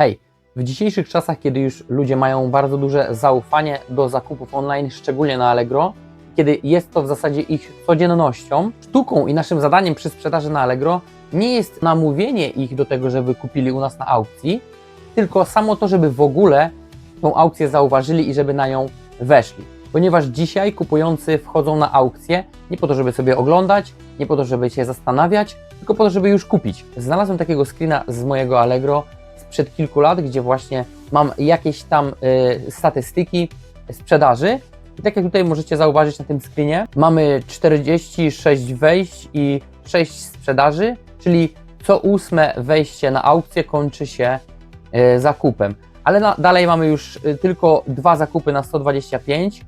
Hej, w dzisiejszych czasach, kiedy już ludzie mają bardzo duże zaufanie do zakupów online, szczególnie na Allegro, kiedy jest to w zasadzie ich codziennością, sztuką i naszym zadaniem przy sprzedaży na Allegro nie jest namówienie ich do tego, żeby kupili u nas na aukcji, tylko samo to, żeby w ogóle tą aukcję zauważyli i żeby na nią weszli. Ponieważ dzisiaj kupujący wchodzą na aukcję nie po to, żeby sobie oglądać, nie po to, żeby się zastanawiać, tylko po to, żeby już kupić. Znalazłem takiego screena z mojego Allegro sprzed kilku lat, gdzie właśnie mam jakieś tam y, statystyki sprzedaży. I tak jak tutaj możecie zauważyć na tym screenie, mamy 46 wejść i 6 sprzedaży, czyli co ósme wejście na aukcję kończy się y, zakupem. Ale na, dalej mamy już y, tylko dwa zakupy na 125.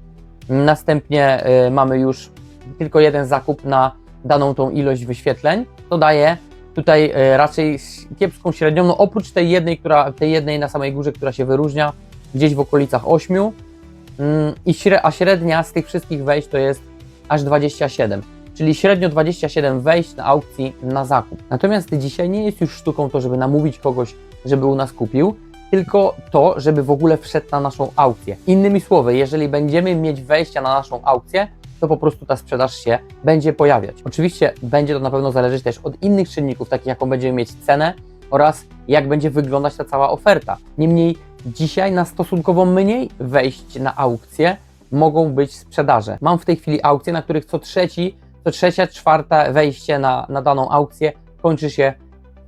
Następnie mamy już tylko jeden zakup na daną tą ilość wyświetleń. To daje tutaj e, raczej kiepską średnią, no oprócz tej jednej, która, tej jednej na samej górze, która się wyróżnia gdzieś w okolicach 8, mm, i a średnia z tych wszystkich wejść to jest aż 27, czyli średnio 27 wejść na aukcji na zakup. Natomiast dzisiaj nie jest już sztuką to, żeby namówić kogoś, żeby u nas kupił, tylko to, żeby w ogóle wszedł na naszą aukcję. Innymi słowy, jeżeli będziemy mieć wejścia na naszą aukcję, to po prostu ta sprzedaż się będzie pojawiać. Oczywiście będzie to na pewno zależeć też od innych czynników, takich jaką będziemy mieć cenę oraz jak będzie wyglądać ta cała oferta. Niemniej dzisiaj na stosunkowo mniej wejść na aukcję mogą być sprzedaże. Mam w tej chwili aukcje, na których co trzeci, co trzecia, czwarta wejście na, na daną aukcję kończy się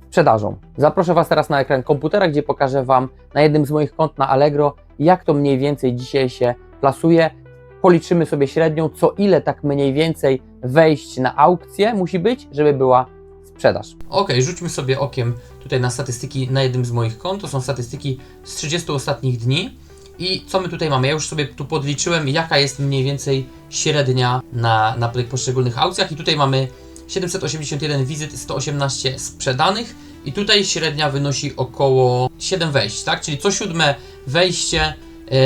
sprzedażą. Zaproszę Was teraz na ekran komputera, gdzie pokażę Wam na jednym z moich kont na Allegro, jak to mniej więcej dzisiaj się plasuje. Policzymy sobie średnią, co ile tak mniej więcej wejść na aukcję musi być, żeby była sprzedaż. Ok, rzućmy sobie okiem tutaj na statystyki na jednym z moich kont. To są statystyki z 30 ostatnich dni. I co my tutaj mamy? Ja już sobie tu podliczyłem, jaka jest mniej więcej średnia na, na poszczególnych aukcjach. I tutaj mamy 781 wizyt, 118 sprzedanych. I tutaj średnia wynosi około 7 wejść, tak? Czyli co siódme wejście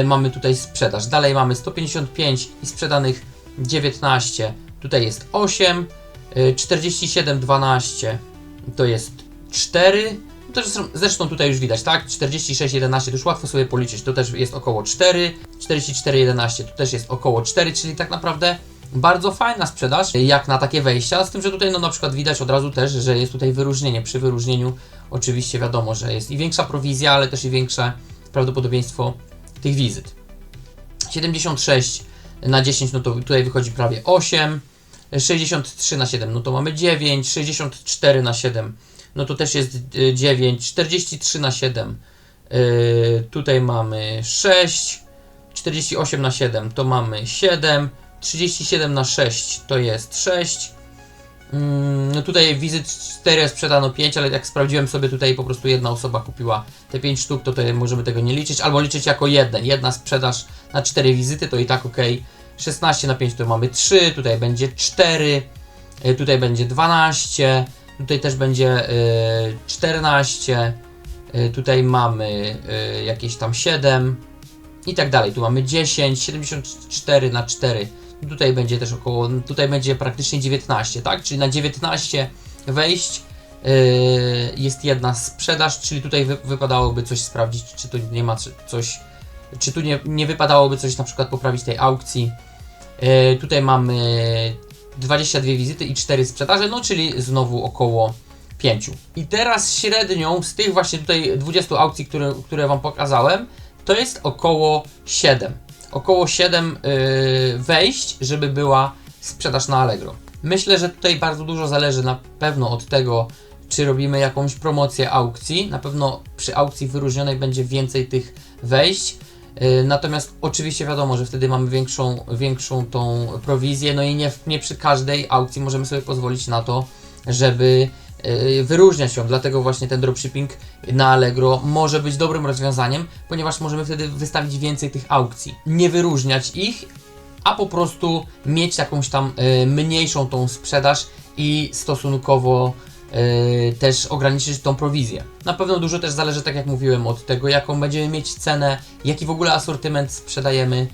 mamy tutaj sprzedaż. Dalej mamy 155 i sprzedanych 19. Tutaj jest 8. Y, 47, 12 to jest 4. No To zresztą, tutaj już widać, tak? 46, 11 to już łatwo sobie policzyć. To też jest około 4. 44, 11 to też jest około 4, czyli tak naprawdę bardzo fajna sprzedaż, jak na takie wejścia. Z tym, że tutaj no na przykład widać od razu też, że jest tutaj wyróżnienie. Przy wyróżnieniu oczywiście wiadomo, że jest i większa prowizja, ale też i większe prawdopodobieństwo tych wizyt. 76 na 10, no to tutaj wychodzi prawie 8. 63 na 7, no to mamy 9, 64 na 7, no to też jest y, 9, 43 na 7, y, tutaj mamy 6, 48 na 7 to mamy 7, 37 na 6 to jest 6, Mm, no tutaj wizyt 4 sprzedano 5, ale jak sprawdziłem sobie tutaj po prostu jedna osoba kupiła te 5 sztuk, to tutaj możemy tego nie liczyć, albo liczyć jako jeden, jedna sprzedaż na 4 wizyty, to i tak ok. 16 na 5 to mamy 3, tutaj będzie 4, y, tutaj będzie 12, tutaj też będzie y, 14, y, tutaj mamy y, jakieś tam 7 i tak dalej. Tu mamy 10, 74 na 4. Tutaj będzie też około, tutaj będzie praktycznie 19, tak? Czyli na 19 wejść yy, jest jedna sprzedaż, czyli tutaj wy, wypadałoby coś sprawdzić, czy tu nie ma coś, czy tu nie, nie wypadałoby coś na przykład poprawić tej aukcji. Yy, tutaj mamy 22 wizyty i 4 sprzedaże, no czyli znowu około 5. I teraz średnią z tych właśnie tutaj 20 aukcji, które, które Wam pokazałem, to jest około 7. Około 7 yy, wejść, żeby była sprzedaż na Allegro. Myślę, że tutaj bardzo dużo zależy na pewno od tego, czy robimy jakąś promocję aukcji. Na pewno przy aukcji wyróżnionej będzie więcej tych wejść. Yy, Natomiast oczywiście wiadomo, że wtedy mamy większą, większą tą prowizję, no i nie, nie przy każdej aukcji możemy sobie pozwolić na to, żeby yy, wyróżniać ją. Dlatego właśnie ten dropshipping na Allegro może być dobrym rozwiązaniem, ponieważ możemy wtedy wystawić więcej tych aukcji. Nie wyróżniać ich, a po prostu mieć jakąś tam yy, mniejszą tą sprzedaż i stosunkowo yy, też ograniczyć tą prowizję. Na pewno dużo też zależy, tak jak mówiłem, od tego, jaką będziemy mieć cenę, jaki w ogóle asortyment sprzedajemy,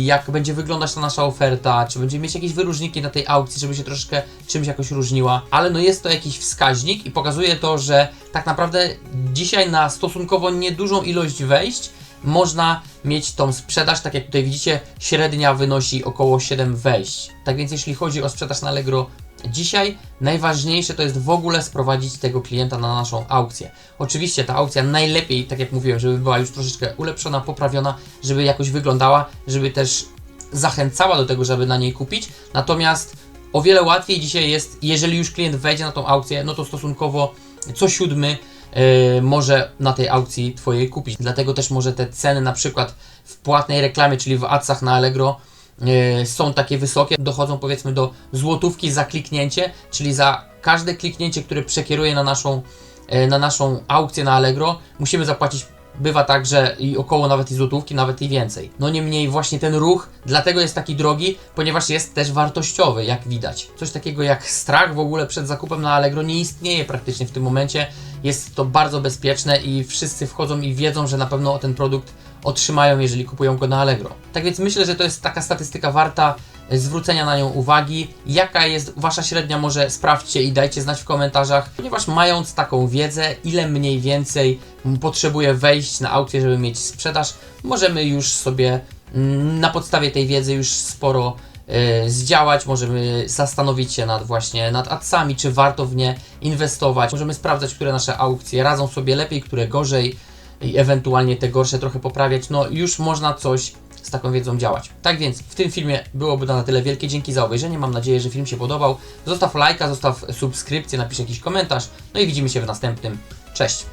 jak będzie wyglądać ta nasza oferta, czy będziemy mieć jakieś wyróżniki na tej aukcji, żeby się troszeczkę czymś jakoś różniła, ale no jest to jakiś wskaźnik i pokazuje to, że tak naprawdę dzisiaj na stosunkowo niedużą ilość wejść można mieć tą sprzedaż, tak jak tutaj widzicie, średnia wynosi około 7 wejść. Tak więc jeśli chodzi o sprzedaż na Allegro dzisiaj, najważniejsze to jest w ogóle sprowadzić tego klienta na naszą aukcję. Oczywiście ta aukcja najlepiej, tak jak mówiłem, żeby była już troszeczkę ulepszona, poprawiona, żeby jakoś wyglądała, żeby też zachęcała do tego, żeby na niej kupić. Natomiast o wiele łatwiej dzisiaj jest, jeżeli już klient wejdzie na tą aukcję, no to stosunkowo co siódmy yy, może na tej aukcji Twojej kupić. Dlatego też może te ceny na przykład w płatnej reklamie, czyli w adsach na Allegro są takie wysokie, dochodzą powiedzmy do złotówki za kliknięcie, czyli za każde kliknięcie, które przekieruje na naszą, yy, na naszą aukcję na Allegro, musimy zapłacić bywa tak, że i około nawet i złotówki, nawet i więcej. No niemniej właśnie ten ruch dlatego jest taki drogi, ponieważ jest też wartościowy, jak widać. Coś takiego jak strach w ogóle przed zakupem na Allegro nie istnieje praktycznie w tym momencie. Jest to bardzo bezpieczne i wszyscy wchodzą i wiedzą, że na pewno ten produkt otrzymają, jeżeli kupują go na Allegro. Tak więc myślę, że to jest taka statystyka warta e, zwrócenia na nią uwagi. Jaka jest wasza średnia, może sprawdźcie i dajcie znać w komentarzach, ponieważ mając taką wiedzę, ile mniej więcej potrzebuje wejść na aukcję, żeby mieć sprzedaż, możemy już sobie mm, na podstawie tej wiedzy już sporo e, zdziałać, możemy zastanowić się nad właśnie nad adsami, czy warto w nie inwestować. Możemy sprawdzać, które nasze aukcje radzą sobie lepiej, które gorzej i ewentualnie te gorsze trochę poprawiać. No już można coś z taką wiedzą działać. Tak więc w tym filmie byłoby to na tyle wielkie. Dzięki za obejrzenie. Mam nadzieję, że film się podobał. Zostaw lajka, zostaw subskrypcję, napisz jakiś komentarz. No i widzimy się w następnym. Cześć!